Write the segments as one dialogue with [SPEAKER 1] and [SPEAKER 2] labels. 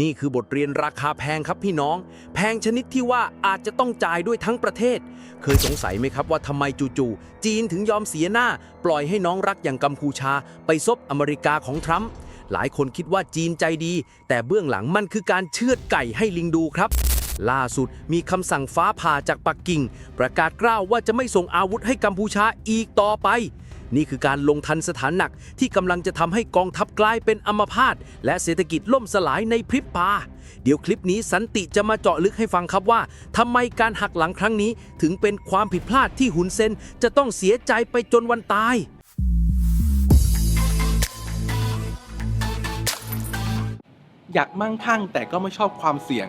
[SPEAKER 1] นี่คือบทเรียนราคาแพงครับพี่น้อง แพงชนิดที่ว่าอาจจะต้องจ่ายด้วยทั้งประเทศ เคยสงสัยไหมครับว่าทำไมจู่ๆจีนถึงยอมเสียหน้า ปล่อยให้น้องรักอย่างกัมพูชา ไปซบอเมริกาของทรัมป์หลายคนคิดว่าจีนใจดี แต่เบื้องหลังมันคือการเชือดไก่ให้ลิงดูครับ ล่าสุดมีคำสั่งฟ้าผ่าจากปักกิ่ง ประกาศกล้าวว่าจะไม่ส่งอาวุธให้กัมพูชาอีกต่อไป นี่คือการลงทันสถานหนักที่กำลังจะทำให้กองทัพกลายเป็นอัมพาตและเศรษฐกิจล่มสลายในพริบตาเดี๋ยวคลิปนี้สันติจะมาเจาะลึกให้ฟังครับว่าทำไมการหักหลังครั้งนี้ ถึงเป็นความผิดพลาดที่หุนเซนจะต้องเสียใจไปจนวันตาย
[SPEAKER 2] อยากมั่งคั่งแต่ก็ไม่ชอบความเสี่ยง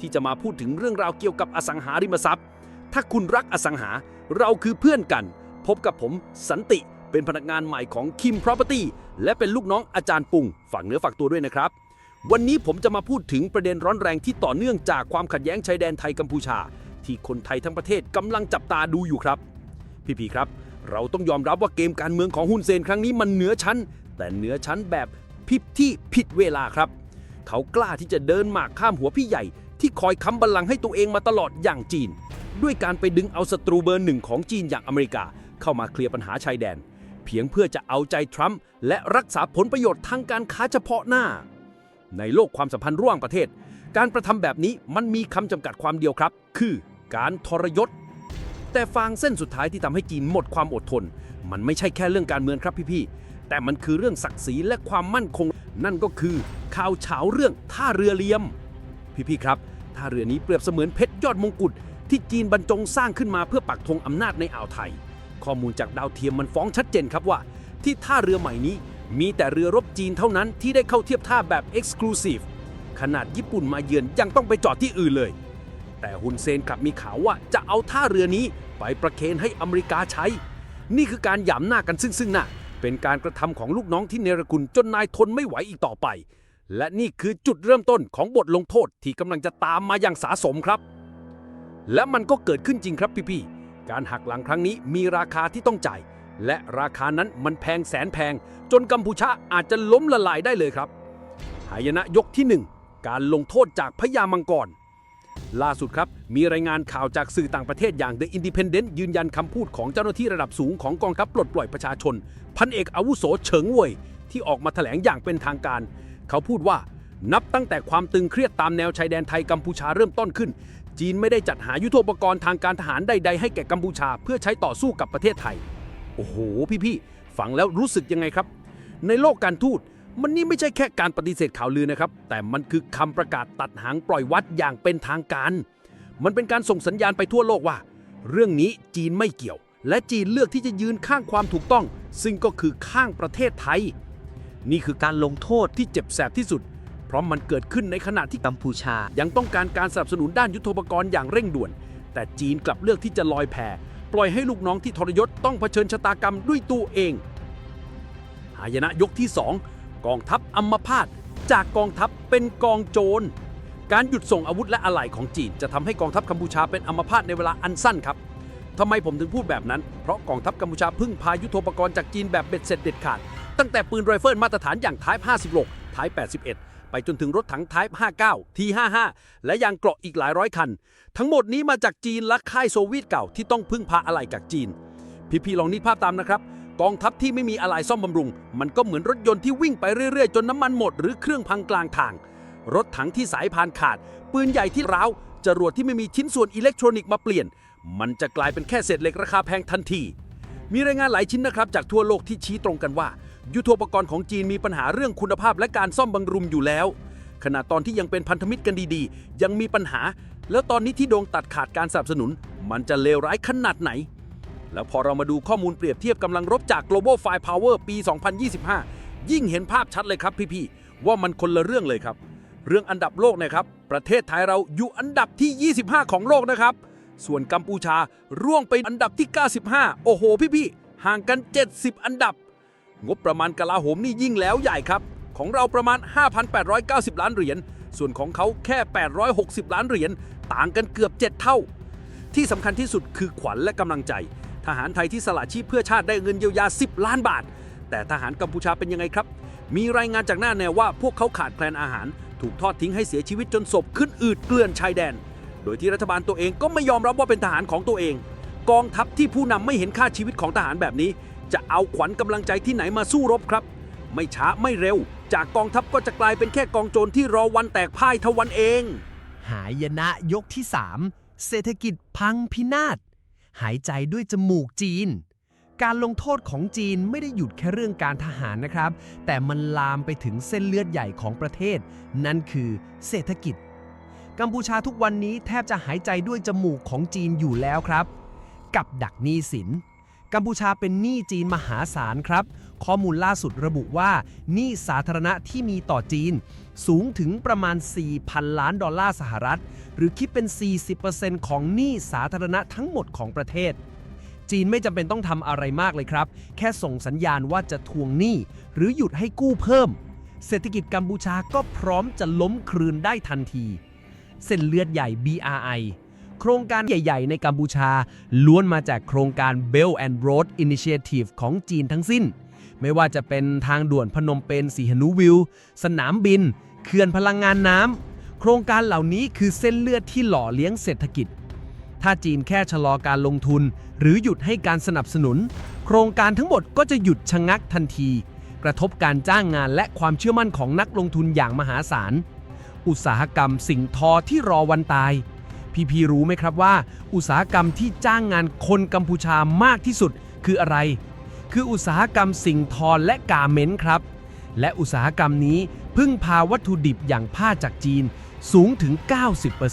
[SPEAKER 1] ที่จะมาพูดถึงเรื่องราวเกี่ยวกับอสังหาริมทรัพย์ ถ้าคุณรักอสังหาเราคือเพื่อนกัน พบกับผมสันติเป็นพนักงานใหม่ของ Kim Property และเป็นลูกน้องอาจารย์ปุงฝากเนื้อฝากตัวด้วยนะครับ วันนี้ผมจะมาพูดถึงประเด็นร้อนแรงที่ต่อเนื่องจากความขัดแย้งชายแดนไทยกัมพูชา ที่คนไทยทั้งประเทศกำลังจับตาดูอยู่ครับ พี่พีครับ เราต้องยอมรับว่าเกมการเมืองของฮุนเซนครั้งนี้มันเหนือชั้น แต่เหนือชั้นแบบพิบที่ผิดเวลาครับ เขากล้าที่จะเดินหมากข้ามหัวพี่ใหญ่ ที่คอยค้ำบัลลังก์ให้ตัวเองมาตลอดอย่างจีน ด้วยการไปดึงเอาศัตรูเบอร์หนึ่งของจีนอย่างอเมริกา เข้ามาเคลียร์ปัญหาชายแดน เพียงเพื่อจะเอาใจทรัมป์และรักษาผลประโยชน์ทางการค้าเฉพาะหน้า ในโลกความสัมพันธ์ระหว่างประเทศ การประทำแบบนี้มันมีคำจำกัดความเดียวครับ คือการทรยศ แต่ฟางเส้นสุดท้ายที่ทำให้จีนหมดความอดทน มันไม่ใช่แค่เรื่องการเมืองครับพี่ๆแต่มันคือเรื่องศักดิ์ศรีและความมั่นคง นั่นก็คือข่าวเฉาเรื่องท่าเรือเลียม พี่ๆครับ ท่าเรือนี้เปรียบเสมือนเพชรยอดมงกุฎที่จีนบรรจงสร้างขึ้นมาเพื่อปักธงอำนาจในอ่าวไทย ข้อมูลจากดาวเทียมมันฟ้องชัดเจนครับว่า ที่ท่าเรือใหม่นี้มีแต่เรือรบจีนเท่านั้นที่ได้เข้าเทียบท่าแบบ Exclusive ขนาดญี่ปุ่นมาเยือนยังต้องไปจอดที่อื่นเลย แต่ฮุนเซนกลับมีข่าวว่าจะเอาท่าเรือนี้ไปประเคนให้อเมริกาใช้ นี่คือการหยามหน้ากันซึ่งซึ่งหน้าเป็นการกระทำของลูกน้องที่เนรคุณจนนายทนไม่ไหวอีกต่อไป และนี่คือจุดเริ่มต้นของบทลงโทษที่กำลังจะตามมาอย่างสาสมครับ และมันก็เกิดขึ้นจริงครับพี่ๆ การหักหลังครั้งนี้มีราคาที่ต้องจ่าย และราคานั้นมันแพงแสนแพง จนกัมพูชาอาจจะล้มละลายได้เลยครับ หายนะยกที่ 1 การลงโทษจากพญามังกร ล่าสุดครับ มีรายงานข่าวจากสื่อต่างประเทศอย่าง The Independent ยืนยันคำพูดของเจ้าหน้าที่ระดับสูงของกองทัพปลดปล่อยประชาชน พันเอกอาวุโสเฉิงเว่ยที่ออกมาแถลงอย่างเป็นทางการ เขาพูดว่านับตั้งแต่ความตึงเครียดตามแนวชายแดนไทยกัมพูชาเริ่มต้นขึ้น จีนไม่ได้จัดหายุทโธปกรณ์ทางการทหารใดๆให้แก่กัมพูชาเพื่อใช้ต่อสู้กับประเทศไทย โอ้โห พี่ๆฟังแล้วรู้สึกยังไงครับ ในโลกการทูตมันนี่ไม่ใช่แค่การปฏิเสธข่าวลือนะครับ แต่มันคือคำประกาศตัดหางปล่อยวัดอย่างเป็นทางการ มันเป็นการส่งสัญญาณไปทั่วโลกว่า เรื่องนี้จีนไม่เกี่ยว และจีนเลือกที่จะยืนข้างความถูกต้อง ซึ่งก็คือข้างประเทศไทย นี่คือการลงโทษที่เจ็บแสบที่สุด เพราะมันเกิดขึ้นในขณะที่
[SPEAKER 3] กัมพูชา
[SPEAKER 1] ยังต้องการการสนับสนุนด้านยุทโธปกรณ์อย่างเร่งด่วน แต่จีนกลับเลือกที่จะลอยแพปล่อยให้ลูกน้องที่ทรยศต้องเผชิญชะตากรรมด้วยตัวเองหายนะยกที่ 2 กองทัพอัมพาตจากกองทัพเป็นกองโจร การหยุดส่งอาวุธและอะไหล่ของจีน จะทำให้กองทัพกัมพูชาเป็นอัมพาตในเวลาอันสั้นครับทำไมผมถึงพูดแบบนั้น เพราะกองทัพกัมพูชาพึ่งพายุทโธปกรณ์จากจีนแบบเบ็ดเสร็จเด็ดขาด ตั้งแต่ปืนไรเฟิลมาตรฐานอย่างทาย56ทาย 81 ไปจนถึงรถถัง Type 59 T55 และยางเกราะอีกหลายร้อยคัน ทั้งหมดนี้มาจากจีนและค่ายโซเวียตเก่าที่ต้องพึ่งพาอะไหล่จากจีน พี่ๆลองนึกภาพตามนะครับ กองทัพที่ไม่มีอะไหล่ซ่อมบำรุง มันก็เหมือนรถยนต์ที่วิ่งไปเรื่อยๆ จนน้ำมันหมด หรือเครื่องพังกลางทาง รถถังที่สายพานขาด ปืนใหญ่ที่ร้าวจรวดที่ไม่มีชิ้นส่วนอิเล็กทรอนิกส์มาเปลี่ยน มันจะกลายเป็นแค่เศษเหล็กราคาแพงทันที มีรายงานหลายชิ้นนะครับจากทั่วโลกที่ชี้ตรงกันว่า ยุทโธปกรณ์ของจีนมีปัญหาเรื่องคุณภาพและการซ่อมบำรุงอยู่แล้ว ขณะตอนที่ยังเป็นพันธมิตรกันดีๆ ยังมีปัญหา แล้วตอนนี้ที่โดงตัดขาดการสนับสนุน มันจะเลวร้ายขนาดไหน แล้วพอเรามาดูข้อมูลเปรียบเทียบกำลังรบจาก global firepower ปี 2025 ยิ่งเห็นภาพชัดเลยครับพี่ๆว่ามันคนละเรื่องเลยครับ
[SPEAKER 4] เรื่องอันดับโลกนะครับ ประเทศไทยเราอยู่อันดับที่ 25 ของโลกนะครับ ส่วนกัมพูชาร่วงไปอันดับที่ 95 โอ้โห พี่ๆ ห่างกัน 70 อันดับ งบประมาณกลาโหมนี่ยิ่งแล้วใหญ่ครับ ของเราประมาณ 5,890 ล้านเหรียญ ส่วนของเขาแค่ 860 ล้านเหรียญ ต่างกันเกือบ 7 เท่า ที่สำคัญที่สุดคือขวัญและกำลังใจ ทหารไทยที่สละชีพเพื่อชาติได้เงินเยียวยา 10 ล้านบาท แต่ทหารกัมพูชาเป็นยังไงครับ มีรายงานจากหน้าแนวว่าพวกเขาขาดแคลนอาหาร ถูกทอดทิ้งให้เสียชีวิตจนศพขึ้นอืดเกลื่อนชายแดน โดยที่รัฐบาลตัวเองก็ไม่ยอมรับว่าเป็นทหารของตัวเอง กองทัพที่ผู้นำไม่เห็นค่าชีวิตของทหารแบบนี้ จะเอาขวัญกำลังใจที่ไหนมาสู้รบครับ ไม่ช้าไม่เร็ว จากกองทัพก็จะกลายเป็นแค่กองโจรที่รอวันแตกพ่ายเทาวันเอง
[SPEAKER 1] หายนะยกที่ 3 เศรษฐกิจพังพินาศ หายใจด้วยจมูกจีน การลงโทษของจีนไม่ได้หยุดแค่เรื่องการทหารนะครับ แต่มันลามไปถึงเส้นเลือดใหญ่ของประเทศ นั่นคือเศรษฐกิจ กัมพูชาทุกวันนี้แทบจะหายใจด้วยจมูกของจีนอยู่แล้วครับ กับดักหนี้สิน กัมพูชาเป็นหนี้จีนมหาศาลครับ ข้อมูลล่าสุดระบุว่าหนี้สาธารณะที่มีต่อจีน สูงถึงประมาณ 4,000 ล้านดอลลาร์สหรัฐ หรือคิดเป็น 40%ของหนี้สาธารณะทั้งหมดของประเทศ จีนไม่จำเป็นต้องทำอะไรมากเลยครับ แค่ส่งสัญญาณว่าจะทวงหนี้ หรือหยุดให้กู้เพิ่ม เศรษฐกิจกัมพูชาก็พร้อมจะล้มคลืนได้ทันที เส้นเลือดใหญ่ BRI โครงการใหญ่ ๆ ในกัมพูชา ล้วนมาจากโครงการ Belt and Road Initiative ของจีนทั้งสิ้น ไม่ว่าจะเป็นทางด่วนพนมเปญสีหนุวิว สนามบิน เขื่อนพลังงานน้ำโครงการเหล่านี้คือเส้นเลือดที่หล่อเลี้ยงเศรษฐกิจ ถ้าจีนแค่ชะลอการลงทุน หรือหยุดให้การสนับสนุน โครงการทั้งหมดก็จะหยุดชะงักทันที กระทบการจ้างงานและความเชื่อมั่นของนักลงทุนอย่างมหาศาลอุตสาหกรรมสิ่งทอที่รอวันตาย พี่พีรู้ไหมครับว่า อุตสาหกรรมที่จ้างงานคนกัมพูชามากที่สุดคืออะไร คืออุตสาหกรรมสิ่งทอและกาเมนต์ครับ และอุตสาหกรรมนี้พึ่งพาวัตถุดิบอย่างผ้าจากจีนสูงถึง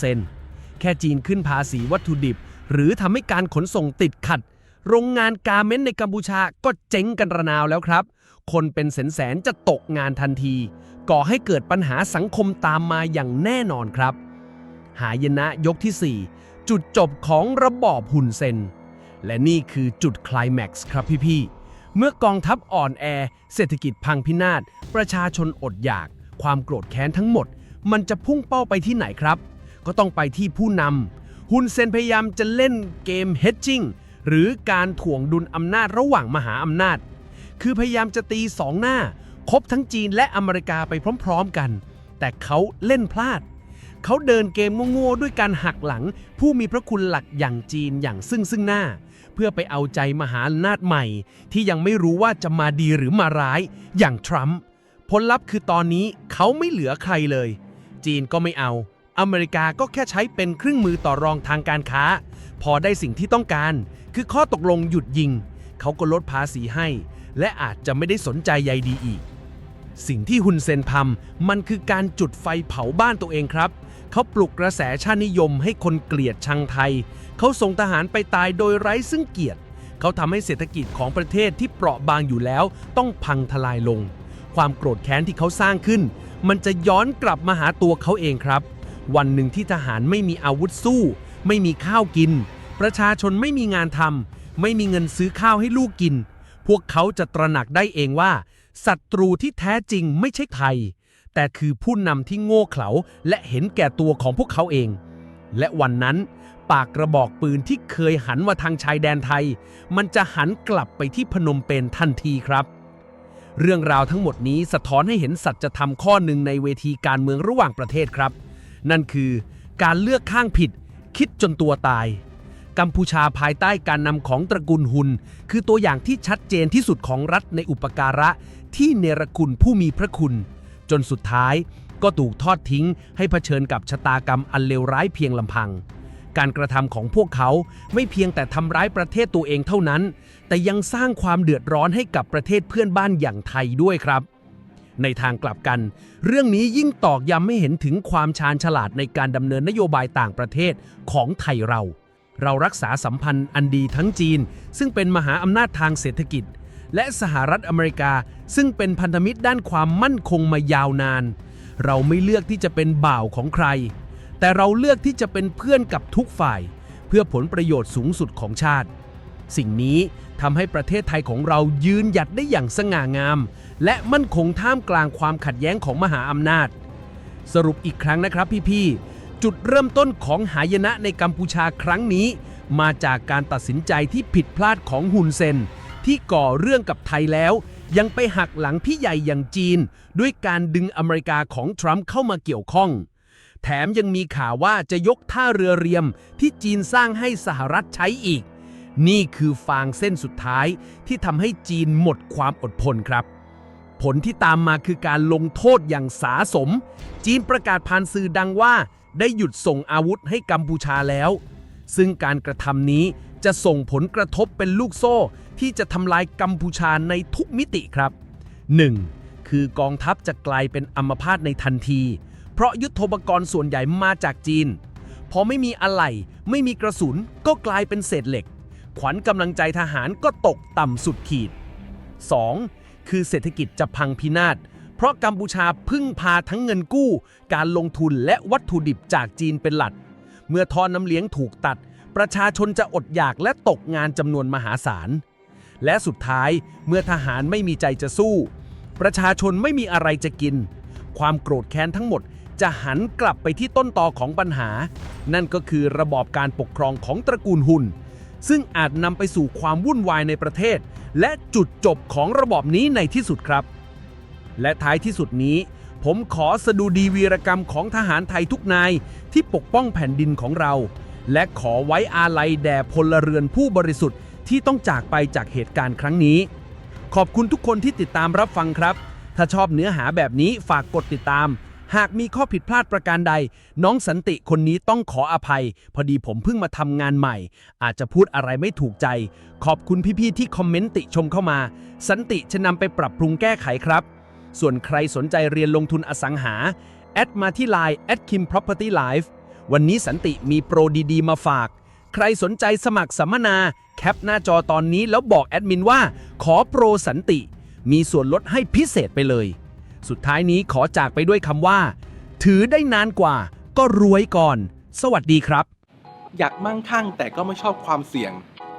[SPEAKER 1] 90%แค่จีนขึ้นภาษีวัตถุดิบ หรือทำให้การขนส่งติดขัด โรงงานกาเมนต์ในกัมพูชาก็เจ๊งกันระนาวแล้วครับ คนเป็นแสนๆจะตกงานทันที ก่อให้เกิดปัญหาสังคมตามมาอย่างแน่นอนครับ หายนะยกที่ 4 จุดจบของระบอบหุ่นเซน และนี่คือจุดคลแม็กซ์ครับพี่ๆ เมื่อกองทัพอ่อนแอ เศรษฐกิจพังพินาศ ประชาชนอดอยาก ความโกรธแค้นทั้งหมด มันจะพุ่งเป้าไปที่ไหนครับ ก็ต้องไปที่ผู้นำฮุนเซนพยายามจะเล่นเกม hedging หรือการถ่วงดุลอำนาจระหว่างมหาอำนาจ คือพยายามจะตีสองหน้า คบทั้งจีนและอเมริกาไปพร้อมๆกัน แต่เขาเล่นพลาด เขาเดินเกมโง่ๆด้วยการหักหลัง ผู้มีพระคุณหลักอย่างจีนอย่างซึ่งซึ่งหน้า เพื่อไปเอาใจมหาอำนาจใหม่ ที่ยังไม่รู้ว่าจะมาดีหรือมาร้ายอย่างทรัมป์ผลลัพธ์คือตอนนี้เขาไม่เหลือใครเลย จีนก็ไม่เอา อเมริกาก็แค่ใช้เป็นเครื่องมือต่อรองทางการค้า พอได้สิ่งที่ต้องการ คือข้อตกลงหยุดยิง เขาก็ลดภาษีให้ และอาจจะไม่ได้สนใจใยดีอีก สิ่งที่ฮุนเซนทำมันคือการจุดไฟเผาบ้านตัวเองครับ เขาปลุกกระแสชาตินิยมให้คนเกลียดชังไทย เขาส่งทหารไปตายโดยไร้ซึ่งเกียรติ เขาทำให้เศรษฐกิจของประเทศที่เปราะบางอยู่แล้ว ต้องพังทลายลง ความโกรธแค้นที่เขาสร้างขึ้น มันจะย้อนกลับมาหาตัวเขาเองครับ วันหนึ่งที่ทหารไม่มีอาวุธสู้ ไม่มีข้าวกิน ประชาชนไม่มีงานทำไม่มีเงินซื้อข้าวให้ลูกกิน พวกเขาจะตระหนักได้เองว่าศัตรูที่แท้จริงไม่ใช่ไทย แต่คือผู้นำที่โง่เขลาและเห็นแก่ตัวของพวกเขาเอง และวันนั้น ปากกระบอกปืนที่เคยหันมาทางชายแดนไทย มันจะหันกลับไปที่พนมเปญทันทีครับ เรื่องราวทั้งหมดนี้สะท้อนให้เห็นสัจธรรมข้อหนึ่งในเวทีการเมืองระหว่างประเทศครับ นั่นคือการเลือกข้างผิด คิดจนตัวตาย กัมพูชาภายใต้การนำของตระกูลฮุน คือตัวอย่างที่ชัดเจนที่สุดของรัฐในอุปการะที่เนรคุณผู้มีพระคุณ จนสุดท้ายก็ถูกทอดทิ้งให้เผชิญกับชะตากรรมอันเลวร้ายเพียงลำพัง การกระทำของพวกเขาไม่เพียงแต่ทำร้ายประเทศตัวเองเท่านั้น แต่ยังสร้างความเดือดร้อนให้กับประเทศเพื่อนบ้านอย่างไทยด้วยครับ ในทางกลับกัน เรื่องนี้ยิ่งตอกย้ำให้เห็นถึงความชาญฉลาดในการดำเนินนโยบายต่างประเทศของไทยเรา เรารักษาสัมพันธ์อันดีทั้งจีน ซึ่งเป็นมหาอำนาจทางเศรษฐกิจ และสหรัฐอเมริกา ซึ่งเป็นพันธมิตรด้านความมั่นคงมายาวนาน เราไม่เลือกที่จะเป็นบ่าวของใคร แต่เราเลือกที่จะเป็นเพื่อนกับทุกฝ่าย เพื่อผลประโยชน์สูงสุดของชาติ สิ่งนี้ทำให้ประเทศไทยของเรายืนหยัดได้อย่างสง่างาม และมั่นคงท่ามกลางความขัดแย้งของมหาอำนาจ สรุปอีกครั้งนะครับพี่ๆจุดเริ่มต้นของหายนะในกัมพูชาครั้งนี้ มาจากการตัดสินใจที่ผิดพลาดของฮุนเซน ที่ก่อเรื่องกับไทยแล้ว ยังไปหักหลังพี่ใหญ่อย่างจีน ด้วยการดึงอเมริกาของทรัมป์เข้ามาเกี่ยวข้อง แถมยังมีข่าวว่าจะยกท่าเรือเรียมที่จีนสร้างให้สหรัฐใช้อีก นี่คือฟางเส้นสุดท้ายที่ทำให้จีนหมดความอดทนครับผลที่ตามมาคือการลงโทษอย่างสาสม จีนประกาศผ่านสื่อดังว่า ได้หยุดส่งอาวุธให้กัมพูชาแล้ว ซึ่งการกระทำนี้ จะส่งผลกระทบเป็นลูกโซ่ที่จะทำลายกัมพูชาในทุกมิติครับ 1. คือกองทัพจะกลายเป็นอัมพาตในทันที เพราะยุทโธปกรณ์ส่วนใหญ่มาจากจีน พอไม่มีอะไหล่ไม่มีกระสุนก็กลายเป็นเศษเหล็ก ขวัญกำลังใจทหารก็ตกต่ำสุดขีด 2. คือเศรษฐกิจจะพังพินาศเพราะกัมพูชาพึ่งพาทั้งเงินกู้ การลงทุนและวัตถุดิบจากจีนเป็นหลัก เมื่อทอนน้ำเลี้ยงถูกตัด ประชาชนจะอดอยากและตกงานจำนวนมหาศาล และสุดท้ายเมื่อทหารไม่มีใจจะสู้ ประชาชนไม่มีอะไรจะกิน ความโกรธแค้นทั้งหมดจะหันกลับไปที่ต้นตอของปัญหา นั่นก็คือระบอบการปกครองของตระกูลหุนซึ่งอาจนำไปสู่ความวุ่นวายในประเทศ และจุดจบของระบอบนี้ในที่สุดครับ และท้ายที่สุดนี้ ผมขอสดุดีวีรกรรมของทหารไทยทุกนายที่ปกป้องแผ่นดินของเรา และขอไว้อาลัยแด่พลเรือนผู้บริสุทธิ์ที่ต้องจากไปจากเหตุการณ์ครั้งนี้ ขอบคุณทุกคนที่ติดตามรับฟังครับ ถ้าชอบเนื้อหาแบบนี้ฝากกดติดตาม หากมีข้อผิดพลาดประการใด น้องสันติคนนี้ต้องขออภัย พอดีผมเพิ่งมาทำงานใหม่ อาจจะพูดอะไรไม่ถูกใจ ขอบคุณพี่ๆที่คอมเมนต์ติชมเข้ามา สันติจะนำไปปรับปรุงแก้ไขครับ ส่วนใครสนใจเรียนลงทุนอสังหาแอดมาที่ Line at kim property live วันนี้สันติมีโปรดีๆ มาฝาก ใครสนใจสมัครสัมมนา แคปหน้าจอตอนนี้แล้วบอกแอดมินว่า ขอโปรสันติ มีส่วนลดให้พิเศษไปเลย สุดท้ายนี้ขอจากไปด้วยคำว่า ถือได้นานกว่า ก็รวยก่อน สวัสดีครับ
[SPEAKER 2] อยากมั่งคั่งแต่ก็ไม่ชอบความเสี่ยง